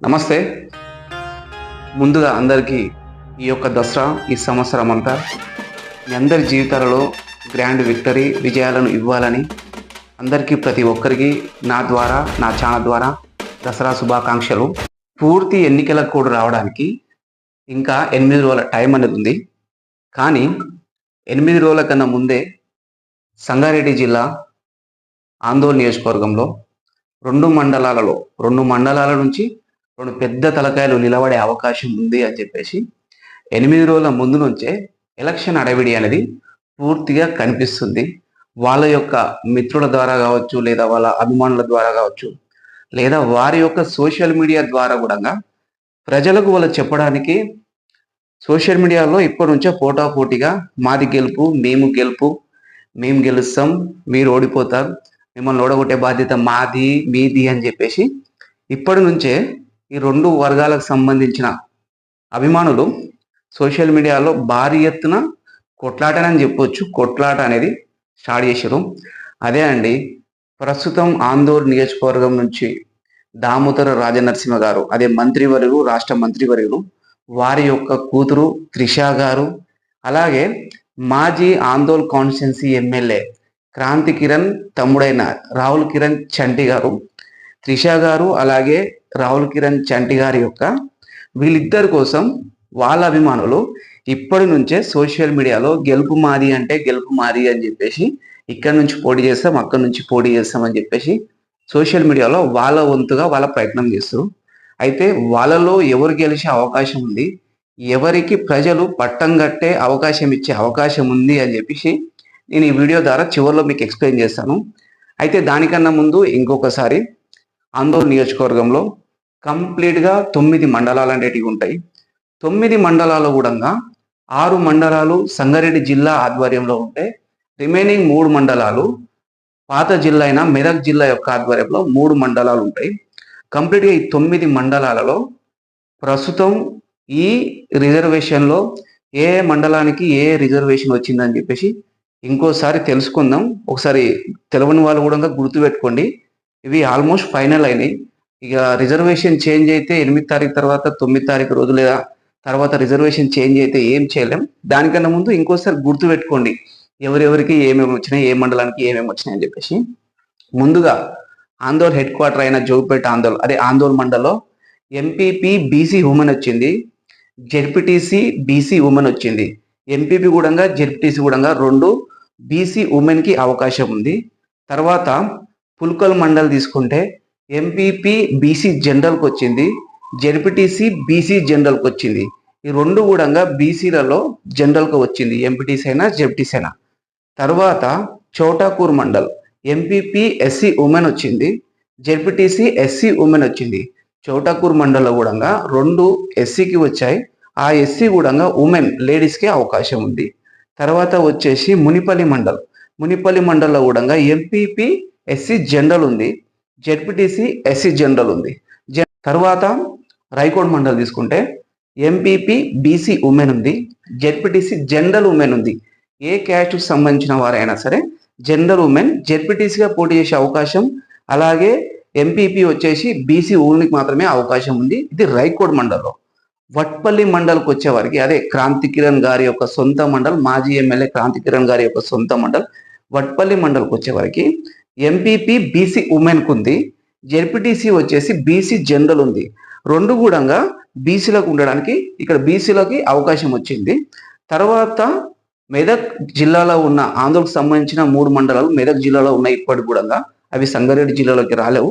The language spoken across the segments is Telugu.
నమస్తే. ముందుగా అందరికీ ఈ యొక్క దసరా ఈ సంవత్సరం అంతా మీ అందరి జీవితాలలో గ్రాండ్ విక్టరీ విజయాలను ఇవ్వాలని అందరికీ ప్రతి ఒక్కరికి నా ద్వారా నా ఛానల్ ద్వారా దసరా శుభాకాంక్షలు. పూర్తి ఎన్నికల కూడా రావడానికి ఇంకా ఎనిమిది రోజుల టైం అనేది ఉంది. కానీ ఎనిమిది రోజుల కన్నా ముందే సంగారెడ్డి జిల్లా ఆందోళన నియోజకవర్గంలో రెండు మండలాలలో రెండు మండలాల నుంచి రెండు పెద్ద తలకాయలు నిలబడే అవకాశం ఉంది అని చెప్పేసి ఎనిమిది రోజుల ముందు నుంచే ఎలక్షన్ అడవిడి అనేది పూర్తిగా కనిపిస్తుంది. వాళ్ళ యొక్క మిత్రుల ద్వారా కావచ్చు లేదా వాళ్ళ అభిమానుల ద్వారా కావచ్చు లేదా వారి యొక్క సోషల్ మీడియా ద్వారా కూడా ప్రజలకు వాళ్ళు చెప్పడానికి సోషల్ మీడియాలో ఇప్పటి నుంచే పోటాపోటీగా మాది గెలుపు మేము గెలుపు మేము గెలుస్తాం మీరు ఓడిపోతారు మిమ్మల్ని ఓడగొట్టే బాధ్యత మాది మీది అని చెప్పేసి ఇప్పటి నుంచే ఈ రెండు వర్గాలకు సంబంధించిన అభిమానులు సోషల్ మీడియాలో భారీ ఎత్తున కొట్లాటనని చెప్పొచ్చు. కొట్లాట అనేది స్టార్ట్ చేశారు అదే అండి ప్రస్తుతం ఆందోళన నియోజకవర్గం నుంచి దామోదర రాజనరసింహ గారు అదే మంత్రివర్యులు రాష్ట్ర మంత్రివర్యులు వారి యొక్క కూతురు త్రిష గారు అలాగే మాజీ ఆందోళ్ కాన్స్టిట్యున్సీ ఎమ్మెల్యే క్రాంతి కిరణ్ తమ్ముడైన రాహుల్ కిరణ్ చంటి గారు త్రిష గారు అలాగే రాహుల్ కిరణ్ చంటి గారి యొక్క వీళ్ళిద్దరి కోసం వాళ్ళ అభిమానులు ఇప్పటి నుంచే సోషల్ మీడియాలో గెలుపు మాది అంటే గెలుపు మాది అని చెప్పేసి ఇక్కడ నుంచి పోటీ చేస్తాం అక్కడ నుంచి పోటీ చేస్తాం అని చెప్పేసి సోషల్ మీడియాలో వాళ్ళ వంతుగా వాళ్ళ ప్రయత్నం చేస్తారు. అయితే వాళ్ళలో ఎవరు గెలిచే అవకాశం ఉంది? ఎవరికి ప్రజలు పట్టం కట్టే అవకాశం ఇచ్చే అవకాశం ఉంది అని చెప్పేసి నేను ఈ వీడియో ద్వారా చివరిలో మీకు ఎక్స్ప్లెయిన్ చేస్తాను. అయితే దానికన్నా ముందు ఇంకొకసారి ఆందోళన నియోజకవర్గంలో కంప్లీట్గా తొమ్మిది మండలాలు అనేటివి ఉంటాయి. తొమ్మిది మండలాలు కూడా ఆరు మండలాలు సంగారెడ్డి జిల్లా ఆధ్వర్యంలో ఉంటే రిమైనింగ్ మూడు మండలాలు పాత జిల్లా అయిన మెదక్ జిల్లా యొక్క ఆధ్వర్యంలో మూడు మండలాలు ఉంటాయి. కంప్లీట్గా ఈ తొమ్మిది మండలాలలో ప్రస్తుతం ఈ రిజర్వేషన్లో ఏ మండలానికి ఏ రిజర్వేషన్ వచ్చిందని చెప్పేసి ఇంకోసారి తెలుసుకుందాం. ఒకసారి తెలవని వాళ్ళు కూడా గుర్తుపెట్టుకోండి. ఇవి ఆల్మోస్ట్ ఫైనల్ అయినాయి. ఇక రిజర్వేషన్ చేంజ్ అయితే ఎనిమిది తారీఖు తర్వాత తొమ్మిది తారీఖు రోజు లేదా తర్వాత రిజర్వేషన్ చేంజ్ అయితే ఏం చేయలేం. దానికన్నా ముందు ఇంకోసారి గుర్తుపెట్టుకోండి ఎవరెవరికి ఏమేమి వచ్చినాయి ఏ మండలానికి ఏమేమి వచ్చినాయి అని చెప్పేసి. ముందుగా ఆందోళ్ హెడ్ క్వార్టర్ అయిన జోగిపేట ఆందోళ్ అదే ఆందోళ్ మండల్లో ఎంపీపీ బీసీ ఉమెన్ వచ్చింది. జెడ్పీటీసీ బీసీ ఉమెన్ వచ్చింది. ఎంపీపీ కూడా జెడ్పీటీసీ కూడా రెండు బీసీ ఉమెన్కి అవకాశం ఉంది. తర్వాత పుల్కల్ మండల్ తీసుకుంటే ఎంపీపీ బీసీ జనరల్కి వచ్చింది జెడ్పీటీసీ బీసీ జనరల్కి వచ్చింది ఈ రెండు కూడా బీసీలలో జనరల్కి వచ్చింది ఎంపీటీసీ అయినా జెడ్పీటీసీ అయినా. తర్వాత Chotakur mandal MPP SC women వచ్చింది జెడ్పీటీసీ ఎస్సీ ఉమెన్ వచ్చింది. చోటాకూర్ మండల్లో కూడా రెండు ఎస్సీకి వచ్చాయి. ఆ ఎస్సీ కూడా ఉమెన్ లేడీస్కి అవకాశం ఉంది. తర్వాత వచ్చేసి మునిపల్లి మండల్ మునిపల్లి మండల్లో కూడా ఎంపీపీ ఎస్సీ జనరల్ ఉంది. జెడ్పీటీసీ ఎస్సీ జనరల్ ఉంది. తర్వాత రైకోడ్ మండల్ తీసుకుంటే ఎంపీపీ బీసీ ఉమెన్ ఉంది జెడ్పీటీసీ జనరల్ ఉమెన్ ఉంది. ఏ క్యాస్ట్కి సంబంధించిన వారైనా సరే జనరల్ ఉమెన్ జెడ్పీటీసీగా పోటీ చేసే అవకాశం అలాగే ఎంపీపీ వచ్చేసి బీసీ ఊరికి మాత్రమే అవకాశం ఉంది. ఇది రైకోడ్ మండల్లో. వట్పల్లి మండల్కి వచ్చేవారికి అదే క్రాంతి కిరణ్ గారి యొక్క సొంత మండల్ మాజీ ఎమ్మెల్యే క్రాంతి కిరణ్ గారి యొక్క సొంత మండల్ వట్పల్లి మండల్కి వచ్చేవారికి ఎంపీపీ బీసీ ఉమెన్కు ఉంది జెడ్పీటీసీ వచ్చేసి బీసీ జనరల్ ఉంది రెండు కూడా బీసీలకు ఉండడానికి ఇక్కడ బీసీలకి అవకాశం వచ్చింది. తర్వాత మెదక్ జిల్లాలో ఉన్న ఆంధ్రకు సంబంధించిన మూడు మండలాలు మెదక్ జిల్లాలో ఉన్నాయి ఇప్పటికి కూడా అవి సంగారెడ్డి జిల్లాలోకి రాలేవు.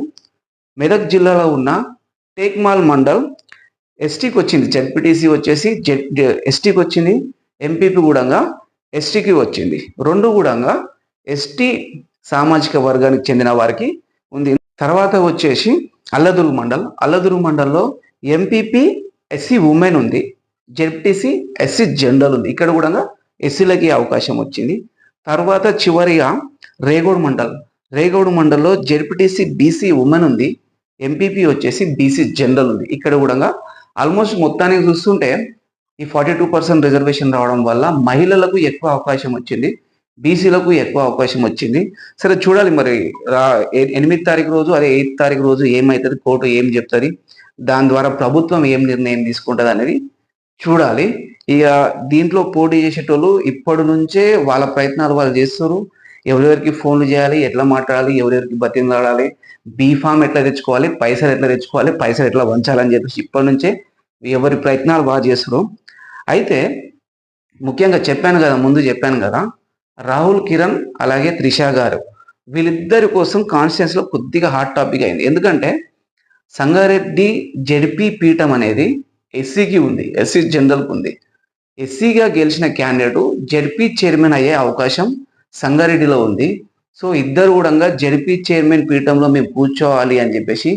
మెదక్ జిల్లాలో ఉన్న టేక్మాల్ మండల్ ఎస్టీకి వచ్చింది జెడ్పీటీసీ వచ్చేసి జెడ్ ఎస్టీకి వచ్చింది ఎంపీపీ కూడా ఎస్టీకి వచ్చింది. రెండు కూడా ఎస్టీ సామాజిక వర్గానికి చెందిన వారికి ఉంది. తర్వాత వచ్చేసి అల్లదురు మండల్. అల్లదురు మండల్లో ఎంపీపీ ఎస్సీ ఉమెన్ ఉంది. జెడ్పీటీసీ ఎస్సీ జనరల్ ఉంది. ఇక్కడ కూడా ఎస్సీలకి అవకాశం వచ్చింది. తర్వాత చివరిగా రేగోడ్ మండల్. రేగోడ్ మండల్లో జెడ్పీటీసీ బీసీ ఉమెన్ ఉంది. ఎంపీపీ వచ్చేసి బీసీ జనరల్ ఉంది. ఇక్కడ కూడా ఆల్మోస్ట్ మొత్తానికి చూస్తుంటే ఈ ఫార్టీ టూ పర్సెంట్ రిజర్వేషన్ రావడం వల్ల మహిళలకు ఎక్కువ అవకాశం వచ్చింది. బీసీలకు ఎక్కువ అవకాశం వచ్చింది. సరే చూడాలి మరి. రా- ఎ- ఎనిమిది తారీఖు రోజు అదే ఎయిత్ తారీఖు రోజు ఏమవుతుంది కోర్టు ఏం చెప్తుంది దాని ద్వారా ప్రభుత్వం ఏం నిర్ణయం తీసుకుంటుంది అనేది చూడాలి. ఇక దీంట్లో పోటీ చేసేటోళ్ళు ఇప్పటి నుంచే వాళ్ళ ప్రయత్నాలు వాళ్ళు చేస్తారు. ఎవరెవరికి ఫోన్లు చేయాలి ఎట్లా మాట్లాడాలి ఎవరెవరికి బతిలాడాలి బీఫామ్ ఎట్లా తెచ్చుకోవాలి పైసలు ఎట్లా తెచ్చుకోవాలి పైసలు ఎట్లా వంచాలని చెప్పేసి ఇప్పటి నుంచే ఎవరి ప్రయత్నాలు బాగా చేస్తారు. అయితే ముఖ్యంగా చెప్పాను కదా ముందు చెప్పాను కదా రాహుల్ కిరణ్ అలాగే త్రిష గారు వీళ్ళిద్దరి కోసం కాన్స్టిట్యూన్స్ కొద్దిగా హాట్ టాపిక్ అయింది. ఎందుకంటే సంగారెడ్డి జడ్పీ పీఠం అనేది ఎస్సీకి ఉంది ఎస్సీ జనరల్కి ఉంది. ఎస్సీగా గెలిచిన క్యాండిడేట్ జడ్పీ చైర్మన్ అయ్యే అవకాశం సంగారెడ్డిలో ఉంది. సో ఇద్దరు కూడా జడ్పీ చైర్మన్ పీఠంలో మేము కూర్చోవాలి అని చెప్పేసి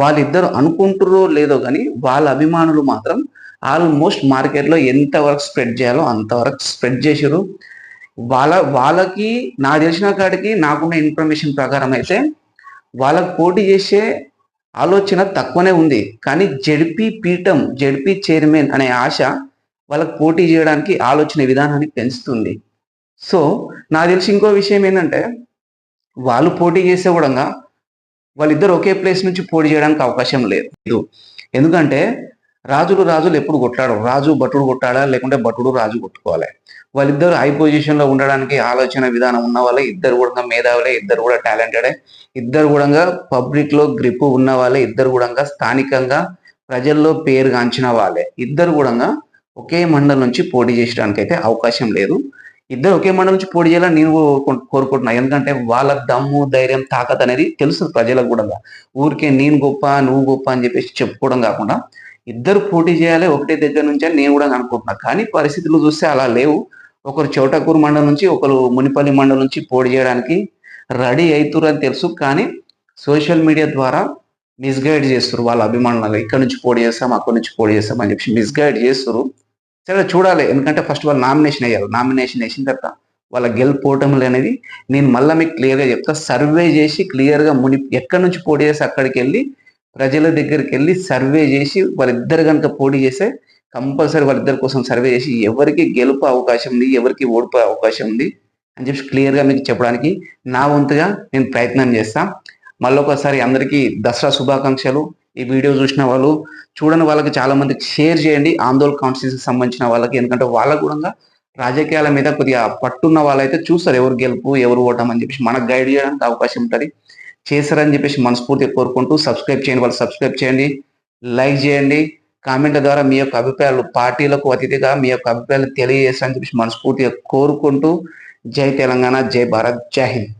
వాళ్ళిద్దరు అనుకుంటురో లేదో కానీ వాళ్ళ అభిమానులు మాత్రం ఆల్మోస్ట్ మార్కెట్లో ఎంతవరకు స్ప్రెడ్ చేయాలో అంతవరకు స్ప్రెడ్ చేసారు వాళ్ళ వాళ్ళకి నాకు తెలిసిన కాడికి నాకున్న ఇన్ఫర్మేషన్ ప్రకారం అయితే వాళ్ళకు పోటీ చేసే ఆలోచన తక్కువనే ఉంది. కానీ జడ్పీ పీఠం జడ్పీ చైర్మన్ అనే ఆశ వాళ్ళకి పోటీ చేయడానికి ఆలోచన విధానాన్ని పెంచుతుంది. సో నాకు తెలిసి ఇంకో విషయం ఏంటంటే వాళ్ళు పోటీ చేసే కూడా వాళ్ళిద్దరు ఒకే ప్లేస్ నుంచి పోటీ చేయడానికి అవకాశం లేదు. ఎందుకంటే రాజులు రాజులు ఎప్పుడు కొట్లాడరు. రాజు భటుడు కొట్టాడా లేకుంటే భటుడు రాజు కొట్టుకోవాలి. వాళ్ళిద్దరు హై పొజిషన్లో ఉండడానికి ఆలోచన విధానం ఉన్న వాళ్ళే ఇద్దరు కూడా మేధావులే ఇద్దరు కూడా టాలెంటెడే ఇద్దరు కూడా పబ్లిక్లో గ్రిప్ ఉన్న వాళ్ళే ఇద్దరు కూడా స్థానికంగా ప్రజల్లో పేరు గాంచిన వాళ్ళే. ఇద్దరు కూడా ఒకే మండలం నుంచి పోటీ చేయడానికి అయితే అవకాశం లేదు. ఇద్దరు ఒకే మండలం నుంచి పోటీ చేయాలని నేను కోరుకుంటున్నా. ఎందుకంటే వాళ్ళ దమ్ము ధైర్యం తాకత్ అనేది తెలుసు ప్రజలకు కూడా ఊరికే నేను గొప్ప నువ్వు గొప్ప అని చెప్పేసి చెప్పుకోవడం కాకుండా ఇద్దరు పోటీ చేయాలి ఒకటే దగ్గర నుంచి అని నేను కూడా అనుకుంటున్నా. కానీ పరిస్థితులు చూస్తే అలా లేవు. ఒకరు చౌటకూరు మండలం నుంచి ఒకరు మునిపల్లి మండలం నుంచి పోటీ చేయడానికి రెడీ అవుతురని అని తెలుసు. కానీ సోషల్ మీడియా ద్వారా మిస్గైడ్ చేస్తారు వాళ్ళ అభిమానులు ఇక్కడ నుంచి పోటీ చేస్తాం అక్కడి నుంచి పోటీ చేస్తాం అని చెప్పి మిస్గైడ్ చేస్తారు సరే చూడాలి. ఎందుకంటే ఫస్ట్ వాళ్ళు నామినేషన్ అయ్యారు. నామినేషన్ వేసిన తర్వాత వాళ్ళ గెలుపోవటములు అనేది నేను మళ్ళీ మీకు క్లియర్గా చెప్తా. సర్వే చేసి క్లియర్గా ముని ఎక్కడి నుంచి పోటీ చేసి అక్కడికి వెళ్ళి ప్రజల దగ్గరికి వెళ్ళి సర్వే చేసి వాళ్ళిద్దరు కనుక పోటీ చేస్తే కంపల్సరీ వాళ్ళిద్దరి కోసం సర్వే చేసి ఎవరికి గెలుపు అవకాశం ఉంది ఎవరికి ఓడిపోయే అవకాశం ఉంది అని చెప్పి క్లియర్గా మీకు చెప్పడానికి నా వంతుగా నేను ప్రయత్నం చేస్తా. మళ్ళొకసారి అందరికీ దసరా శుభాకాంక్షలు. ఈ వీడియో చూసిన వాళ్ళు చూడని వాళ్ళకి చాలా మందికి షేర్ చేయండి. ఆందోళన కాన్స్టిట్యూన్సీ సంబంధించిన వాళ్ళకి ఎందుకంటే వాళ్ళకు కూడా రాజకీయాల మీద కొద్దిగా పట్టున్న వాళ్ళైతే చూస్తారు ఎవరు గెలుపు ఎవరు ఓటం అని చెప్పేసి. మనకు గైడ్ చేయడానికి అవకాశం ఉంటుంది. చేశారని చెప్పేసి మనస్ఫూర్తిగా కోరుకుంటూ సబ్స్క్రైబ్ చేయండి వాళ్ళు సబ్స్క్రైబ్ చేయండి. లైక్ చేయండి. కామెంట్ల ద్వారా మీ యొక్క అభిప్రాయాలు పార్టీలకు అతిథిగా మీ యొక్క అభిప్రాయాలు తెలియజేస్తారని చెప్పి మనస్ఫూర్తిగా కోరుకుంటూ జై తెలంగాణ జై భారత్ జై హింద్.